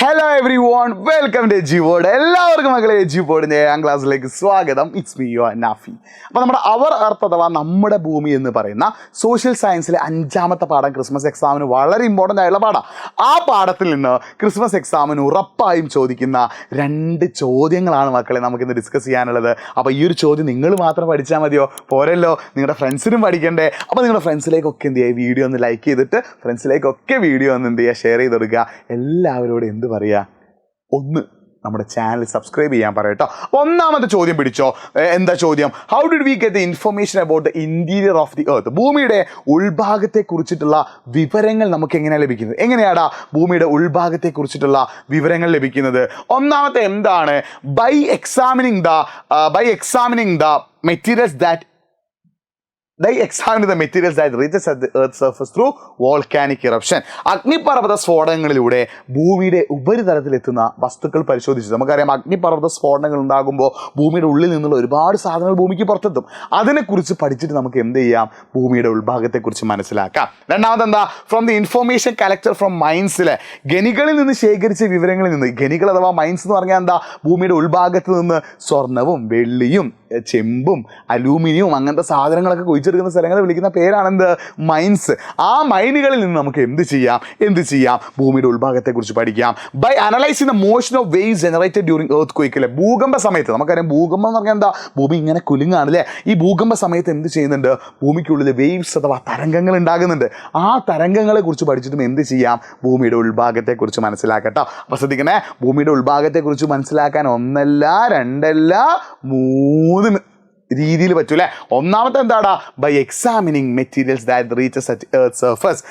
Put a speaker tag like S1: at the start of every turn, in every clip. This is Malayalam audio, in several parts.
S1: Hello everyone welcome to AG board എല്ലാവർക്കും മക്കളെ എജി ബോർഡിന്റെ ഏഴാം ക്ലാസ്സിലേക്ക് സ്വാഗതം. ഇറ്റ്സ് മീ യു നാഫി അപ്പോൾ നമ്മുടെ അവർ എർത്ത് അഥവാ നമ്മുടെ ഭൂമി എന്ന് പറയുന്ന സോഷ്യൽ സയൻസിലെ അഞ്ചാമത്തെ പാഠം ക്രിസ്മസ് എക്സാമിന് വളരെ ഇമ്പോർട്ടന്റ് ആയിട്ടുള്ള പാഠം. ആ പാഠത്തിൽ നിന്ന് ക്രിസ്മസ് എക്സാമിന് ഉറപ്പായും ചോദിക്കുന്ന രണ്ട് ചോദ്യങ്ങളാണ് മക്കളെ നമുക്കിന്ന് ഡിസ്കസ് ചെയ്യാനുള്ളത്. അപ്പോൾ ഈ ഒരു ചോദ്യം നിങ്ങൾ മാത്രം പഠിച്ചാൽ മതിയോ? പോരല്ലോ. നിങ്ങളുടെ ഫ്രണ്ട്സിനും പഠിക്കണ്ടേ. അപ്പോൾ നിങ്ങളുടെ ഫ്രണ്ട്സിലേക്കൊക്കെ എന്ത് ചെയ്യുക വീഡിയോ ഒന്ന് ലൈക്ക് ചെയ്തിട്ട് ഫ്രണ്ട്സിലേക്കൊക്കെ വീഡിയോ ഒന്ന് എന്ത് ചെയ്യുക ഷെയർ ചെയ്ത് കൊടുക്കുക. എല്ലാവരോടും എന്ത് പറയുക. ഒന്ന് നമ്മുടെ ചാനൽ സബ്സ്ക്രൈബ് ചെയ്യാൻ പറയട്ടോ ഒന്നാമത്തെ ചോദ്യം പിടിച്ചോ? എന്താ ചോദ്യം? How did we get the information about the interior of the earth ഭൂമിയുടെ ഉൾഭാഗത്തെ കുറിച്ചിട്ടുള്ള വിവരങ്ങൾ നമുക്ക് എങ്ങനെയാണ് ലഭിക്കുന്നത്? എങ്ങനെയാടാ ഭൂമിയുടെ ഉൾഭാഗത്തെ കുറിച്ചിട്ടുള്ള വിവരങ്ങൾ ലഭിക്കുന്നത്? ഒന്നാമത്തെ എന്താണ്? By examining the by examining the materials that they examine the materials that reaches at the earth's surface through volcanic eruption. അഗ്നിപർവത സ്ഫോടനങ്ങളിലൂടെ ഭൂമിയുടെ ഉപരിതലത്തിലെത്തുന്ന വസ്തുക്കൾ പരിശോധിച്ചു. നമുക്കറിയാം അഗ്നിപർവത സ്ഫോടനങ്ങൾ ഉണ്ടാകുമ്പോൾ ഭൂമിയുടെ ഉള്ളിൽ നിന്നുള്ള ഒരുപാട് സാധനങ്ങൾ ഭൂമിക്ക് പുറത്തെത്തും. അതിനെക്കുറിച്ച് പഠിച്ചിട്ട് നമുക്ക് എന്ത് ചെയ്യാം? ഭൂമിയുടെ ഉൾഭാഗത്തെക്കുറിച്ച് മനസ്സിലാക്കാം. രണ്ടാമത് എന്താ from the information collector from മൈൻസിലെ ഗനികളിൽ നിന്ന് ശേഖരിച്ച വിവരങ്ങളിൽ നിന്ന് ഗനികൾ അഥവാ മൈൻസ് എന്ന് പറഞ്ഞാൽ എന്താ? ഭൂമിയുടെ ഉൾഭാഗത്ത് നിന്ന് സ്വർണവും വെള്ളിയും. ചെമ്പും അലൂമിനിയവും അങ്ങനത്തെ സാധനങ്ങളൊക്കെ കുഴിച്ചെടുക്കുന്ന സ്ഥലങ്ങളെ വിളിക്കുന്ന പേരാണെന്ത്? മൈൻസ്. ആ മൈനുകളിൽ നിന്ന് നമുക്ക് എന്ത് ചെയ്യാം? എന്ത് ചെയ്യാം? ഭൂമിയുടെ ഉൾഭാഗത്തെക്കുറിച്ച് പഠിക്കാം. By analysing the motion of waves generated during earth ക്വേക്കിലെ ഭൂകമ്പ സമയത്ത് നമുക്കറിയാം ഭൂകമ്പം എന്ന് പറഞ്ഞാൽ എന്താ? ഭൂമി ഇങ്ങനെ കുലുങ്ങാണ് അല്ലേ ഈ ഭൂകമ്പ സമയത്ത് എന്ത് ചെയ്യുന്നുണ്ട്? ഭൂമിക്കുള്ളിൽ വേവ്സ് അഥവാ തരംഗങ്ങൾ ഉണ്ടാകുന്നുണ്ട്. ആ തരംഗങ്ങളെ കുറിച്ച് പഠിച്ചിട്ടും എന്ത് ചെയ്യാം? ഭൂമിയുടെ ഉൾഭാഗത്തെക്കുറിച്ച് മനസ്സിലാക്കട്ടോ. അപ്പോൾ ശ്രദ്ധിക്കണേ ഭൂമിയുടെ ഉൾഭാഗത്തെക്കുറിച്ച് മനസ്സിലാക്കാൻ ഒന്നല്ല രണ്ടല്ല മൂന്ന് രീതിയിൽ പറ്റൂലേ? ഒന്നാമത്തെ എന്താടാ? By examining materials that reaches at earth surface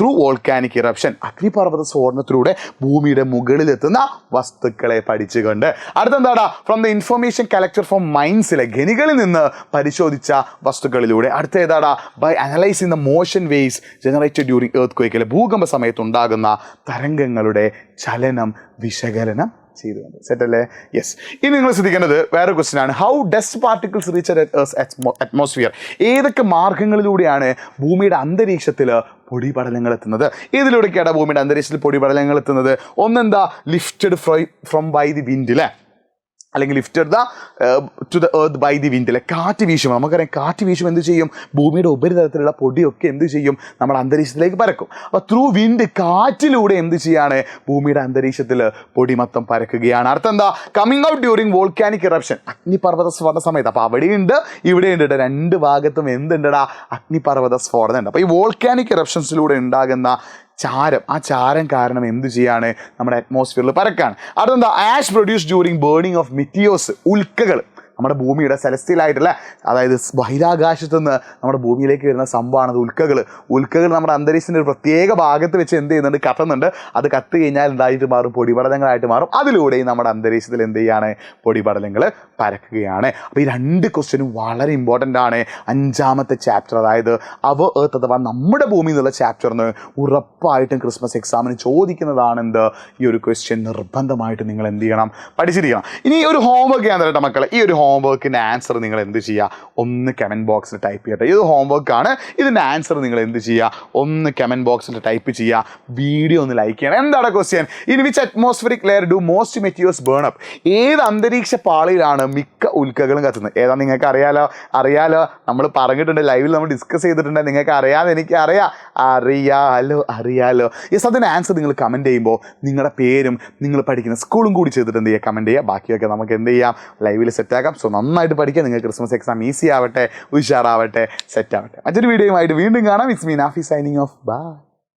S1: through volcanic eruption അഗ്നിപർവത സ്ഫോടനത്തിലൂടെ ഭൂമിയുടെ മുകളിലെത്തുന്ന വസ്തുക്കളെ പഠിച്ചുകൊണ്ട്. അടുത്തെന്താടാ? From the information collector from മൈൻസിലെ ഖനികളിൽ നിന്ന് പരിശോധിച്ച വസ്തുക്കളിലൂടെ. അടുത്ത ഏതാടാ by analysing the motion waves generated during earth ക്വേക്കിലെ ഭൂകമ്പ സമയത്ത് ഉണ്ടാകുന്ന തരംഗങ്ങളുടെ ചലനം വിശകലനം ചെയ്തുകൊണ്ട്. സെറ്റ് അല്ലേ യെസ് ഇനി നിങ്ങൾ ശ്രദ്ധിക്കേണ്ടത് വേറെ ക്വസ്റ്റ്യൻ ആണ്. How dust particles reach atmosphere ഏതൊക്കെ മാർഗങ്ങളിലൂടെയാണ് ഭൂമിയുടെ അന്തരീക്ഷത്തിൽ പൊടിപടലങ്ങൾ എത്തുന്നത്? ഏതിലൂടെയൊക്കെയാണ് ഭൂമിയുടെ അന്തരീക്ഷത്തിൽ പൊടിപടലങ്ങൾ എത്തുന്നത്? ഒന്നെന്താ? Lifted from by the wind അല്ലേ അല്ലെങ്കിൽ lifted the to the earth by the wind അല്ലെ കാറ്റ് വീശും. നമുക്കറിയാം കാറ്റ് വീശും എന്ത് ചെയ്യും? ഭൂമിയുടെ ഉപരിതലത്തിലുള്ള പൊടിയൊക്കെ എന്ത് ചെയ്യും? നമ്മൾ അന്തരീക്ഷത്തിലേക്ക് പരക്കും. അപ്പോൾ ത്രൂ വിൻഡ് കാറ്റിലൂടെ എന്ത് ചെയ്യാണ്? ഭൂമിയുടെ അന്തരീക്ഷത്തിൽ പൊടി മൊത്തം പരക്കുകയാണ്. അർത്ഥം എന്താ? Coming out during volcanic eruption അഗ്നിപർവത സ്ഫോടന സമയത്ത്. അപ്പോൾ അവിടെയുണ്ട് ഇവിടെയുണ്ട്. രണ്ട് ഭാഗത്തും എന്തുണ്ടടാ അഗ്നിപർവത സ്ഫോടനം ഉണ്ട് അപ്പോൾ ഈ വോൾക്കാനിക് ഇറപ്ഷൻസിലൂടെ ഉണ്ടാകുന്ന ചാരം. ആ ചാരം കാരണം എന്ത് ചെയ്യാണ്? നമ്മുടെ അറ്റ്മോസ്ഫിയറിൽ പരക്കാണ്. അടുത്തെന്താ ash produce during burning of meteors ഉൽക്കകൾ. നമ്മുടെ ഭൂമിയുടെ സെലസ്റ്റിലായിട്ടുള്ള അതായത് ബഹിരാകാശത്തു നിന്ന് നമ്മുടെ ഭൂമിയിലേക്ക് വരുന്ന സംഭവമാണ് ഉൽക്കകൾ. ഉൽക്കകൾ നമ്മുടെ അന്തരീക്ഷത്തിന്റെ ഒരു പ്രത്യേക ഭാഗത്ത് വെച്ച് എന്ത് ചെയ്യുന്നുണ്ട്? കത്തുന്നുണ്ട്. അത് കത്ത് കഴിഞ്ഞാൽ ഉണ്ടായിട്ട് മാറും? പൊടിപടലങ്ങളായിട്ട് മാറും. അതിലൂടെയും നമ്മുടെ അന്തരീക്ഷത്തിൽ എന്ത് ചെയ്യാണ്? പൊടിപടലങ്ങൾ പരക്കുകയാണ്. അപ്പോൾ ഈ രണ്ട് ക്വസ്റ്റ്യനും വളരെ ഇമ്പോർട്ടന്റ് ആണ്. അഞ്ചാമത്തെ ചാപ്റ്റർ അതായത് അവ ഏർത്ത് അഥവാ നമ്മുടെ ഭൂമി എന്നുള്ള ചാപ്റ്ററിന് ഉറപ്പായിട്ടും ക്രിസ്മസ് എക്സാമിന് ചോദിക്കുന്നതാണ് എന്ത് ഈ ഒരു ക്വസ്റ്റ്യൻ നിർബന്ധമായിട്ട് നിങ്ങൾ എന്ത് ചെയ്യണം? പഠിച്ചിരിക്കണം. ഇനി ഒരു ഹോംവർക്ക് ചെയ്യാൻ തരട്ടെ മക്കളെ. ഈ ഒരു ഹോംവർക്കിന്റെ ആൻസർ നിങ്ങൾ എന്ത് ചെയ്യുക? ഒന്ന് കമന്റ് ബോക്സിൽ ടൈപ്പ് ചെയ്യട്ടെ. ഇത് ഹോംവർക്കാണ് ഇതിന്റെ ആൻസർ നിങ്ങൾ എന്ത് ചെയ്യുക? ഒന്ന് കമന്റ് ബോക്സിൽ ടൈപ്പ് ചെയ്യുക. വീഡിയോ ഒന്ന് ലൈക്ക് ചെയ്യണം. എന്താണ് question in which atmospheric layer do most materials burn up ഏത് അന്തരീക്ഷ പാളിയിലാണ് മിക്ക ഉൽക്കകളും കത്തുന്നത്? ഏതാണ് നിങ്ങൾക്ക് അറിയാലോ? അറിയാലോ? നമ്മൾ പറഞ്ഞിട്ടുണ്ട് ലൈവിൽ നമ്മൾ ഡിസ്കസ് ചെയ്തിട്ടുണ്ട്. നിങ്ങൾക്ക് അറിയാതെ എനിക്ക് അറിയാം. അറിയാലോ? അറിയാലോ? യെസ് അതിന് ആൻസർ നിങ്ങൾ കമന്റ് ചെയ്യുമ്പോൾ നിങ്ങളുടെ പേരും നിങ്ങൾ പഠിക്കുന്ന സ്കൂളും കൂടി ചെയ്തിട്ട് എന്ത് ചെയ്യുക? കമന്റ് ചെയ്യുക. ബാക്കിയൊക്കെ നമുക്ക് എന്ത് ചെയ്യാം? ലൈവിൽ സെറ്റാക്കാം സോ നന്നായിട്ട് പഠിക്കുക നിങ്ങൾ ക്രിസ്മസ് എക്സാം ഈസി ആവട്ടെ ഉഷാറാവട്ടെ സെറ്റ് ആവട്ടെ. മറ്റൊരു വീഡിയോയുമായിട്ട് വീണ്ടും കാണാം. It's me and Aafi signing off bye